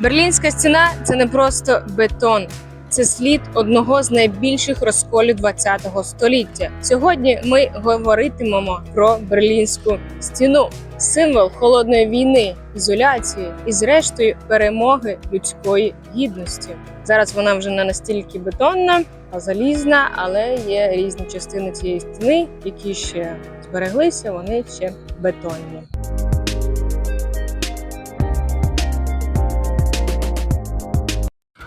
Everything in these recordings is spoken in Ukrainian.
Берлінська стіна це не просто бетон. Це слід одного з найбільших розколів ХХ століття. Сьогодні ми говоритимемо про берлінську стіну, символ холодної війни, ізоляції і, зрештою, перемоги людської гідності. Зараз вона вже не настільки бетонна, а залізна, але є різні частини цієї стіни, які ще збереглися, вони ще бетонні.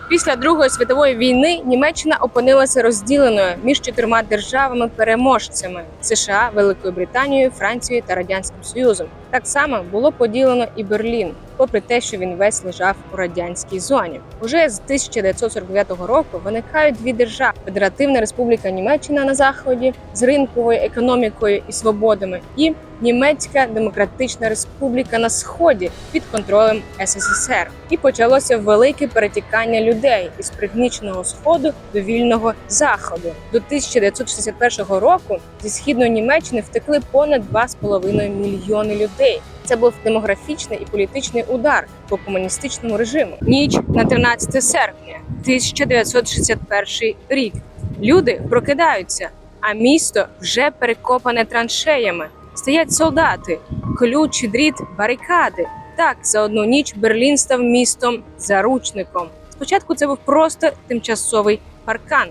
Після Другої світової війни Німеччина опинилася розділеною між чотирма державами-переможцями США, Великою Британією, Францією та Радянським Союзом. Так само було поділено і Берлін, попри те, що він весь лежав у радянській зоні. Уже з 1949 року виникають дві держави: Федеративна Республіка Німеччина на заході з ринковою економікою і свободами, і Німецька Демократична Республіка на сході під контролем СССР. І почалося велике перетікання людей із пригніченого сходу до вільного заходу. До 1961 року зі східної Німеччини втекли понад 2,5 мільйони людей. Це був демографічний і політичний удар по комуністичному режиму. Ніч на 13 серпня 1961 рік. Люди прокидаються, а місто вже перекопане траншеями. Стоять солдати, колючий дріт, барикади. Так, за одну ніч Берлін став містом заручником. Спочатку це був просто тимчасовий паркан,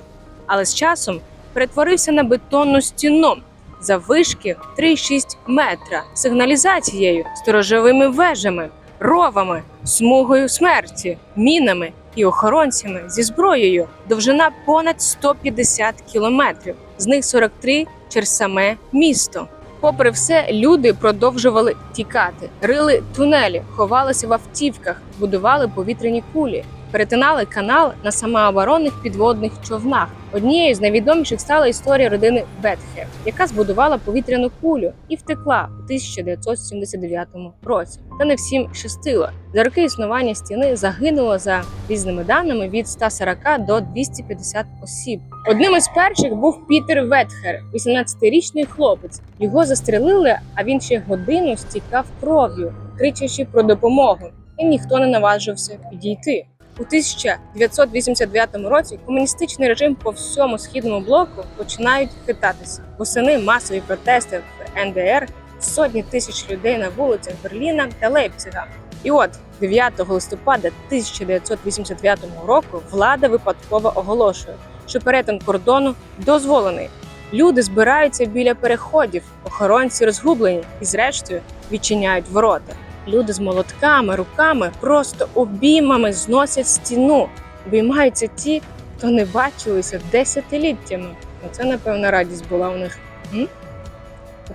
але з часом перетворився на бетонну стіну заввишки 3,6 метра, сигналізацією, сторожовими вежами, ровами, смугою смерті, мінами і охоронцями зі зброєю. Довжина понад 150 кілометрів, з них 43 через саме місто. Попри все, люди продовжували тікати, рили тунелі, ховалися в автівках, будували повітряні кулі, перетинали канал на самооборонних підводних човнах. Однією з найвідоміших стала історія родини Бетхе, яка збудувала повітряну кулю і втекла у 1979 році. Та не всім щастило. За роки існування стіни загинуло за різними даними від 140 до 250 осіб. Одним із перших був Пітер Ветхер, 18-річний хлопець. Його застрелили, а він ще годину стікав кров'ю, кричачи про допомогу, і ніхто не наважився підійти. У 1989 році комуністичний режим по всьому східному блоку починають хитатися. Восени масові протести в НДР, сотні тисяч людей на вулицях Берліна та Лейпцига. І от 9 листопада 1989 року влада випадково оголошує, що перетин кордону дозволений. Люди збираються біля переходів, охоронці розгублені і, зрештою, відчиняють ворота. Люди з молотками, руками, просто обіймами зносять стіну. Обіймаються ті, хто не бачилися десятиліттями. Оце, напевно, радість була у них. М?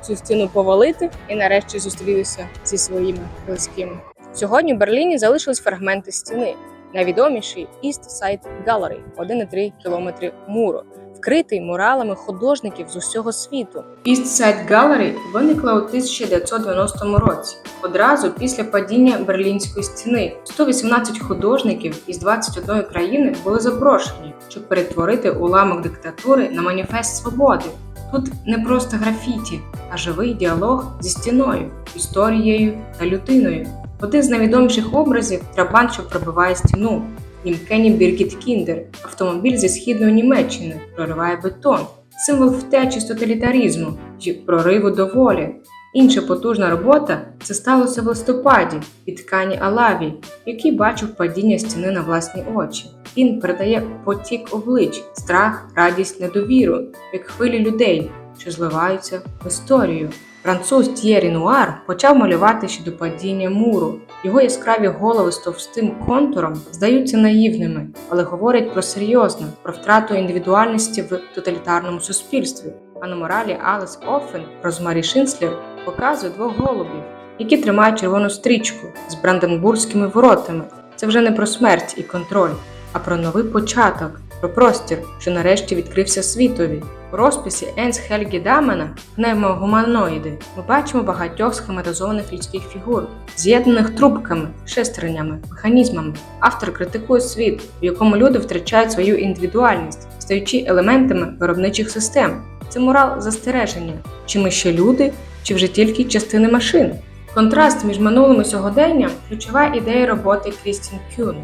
Цю стіну повалити і нарешті зустрілися зі своїми близькими. Сьогодні в Берліні залишились фрагменти стіни. Найвідоміший East Side Gallery – 1,3 кілометри муру, вкритий муралами художників з усього світу. East Side Gallery виникла у 1990 році, одразу після падіння Берлінської стіни. 118 художників із 21 країни були запрошені, щоб перетворити уламок диктатури на маніфест свободи. Тут не просто графіті, а живий діалог зі стіною, історією та людиною. Один з найвідоміших образів трабант, що пробиває стіну. Німкені Біргіт Кіндер, автомобіль зі східної Німеччини, прориває бетон, символ втечі з тоталітаризму чи прориву до волі. Інша потужна робота це сталося в листопаді від ткані Алаві, який бачив падіння стіни на власні очі. Він передає потік облич, страх, радість, недовіру, як хвилі людей, що зливаються в історію. Француз Т'єрі Нуар почав малювати ще до падіння муру. Його яскраві голови з товстим контуром здаються наївними, але говорять про серйозне, про втрату індивідуальності в тоталітарному суспільстві. А на моралі Алес Оффен Розмарі Шинслер показує двох голубів, які тримають червону стрічку з бранденбурзькими воротами. Це вже не про смерть і контроль, а про новий початок, про простір, що нарешті відкрився світові. У розписі Енс Хельгі Дамена «Пневмогуманоїди» ми бачимо багатьох схематизованих людських фігур, з'єднаних трубками, шестернями, механізмами. Автор критикує світ, в якому люди втрачають свою індивідуальність, стаючи елементами виробничих систем. Це морал застереження. Чи ми ще люди, чи вже тільки частини машин? Контраст між минулим і сьогоденням ключова ідея роботи Крістін Кюн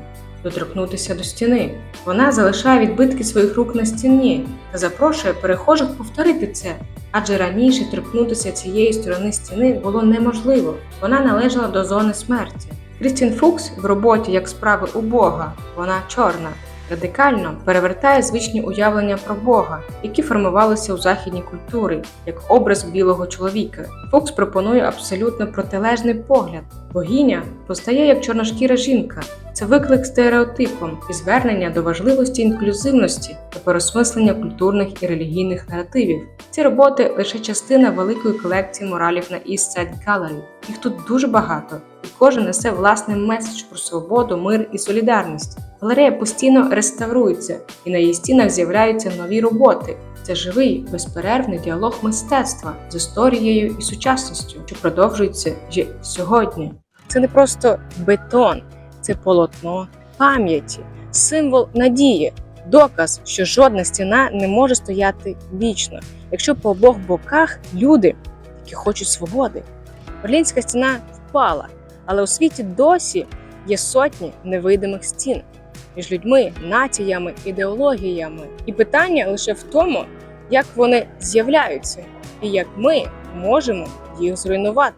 доторкнутися до стіни. Вона залишає відбитки своїх рук на стіні та запрошує перехожих повторити це. Адже раніше торкнутися цієї сторони стіни було неможливо. Вона належала до зони смерті. Крістін Фукс в роботі як справи у Бога, вона чорна, радикально перевертає звичні уявлення про Бога, які формувалися у західній культурі, як образ білого чоловіка. Фокс пропонує абсолютно протилежний погляд. Богиня постає як чорношкіра жінка. Це виклик стереотипам і звернення до важливості інклюзивності та переосмислення культурних і релігійних наративів. Ці роботи лише частина великої колекції моралів на East Side Gallery. Їх тут дуже багато, і кожен несе власний меседж про свободу, мир і солідарність. Галерея постійно реставрується, і на її стінах з'являються нові роботи. Це живий, безперервний діалог мистецтва з історією і сучасністю, що продовжується й сьогодні. Це не просто бетон, це полотно пам'яті, символ надії, доказ, що жодна стіна не може стояти вічно, якщо по обох боках люди, які хочуть свободи. Берлінська стіна впала, але у світі досі є сотні невидимих стін між людьми, націями, ідеологіями. І питання лише в тому, як вони з'являються і як ми можемо їх зруйнувати.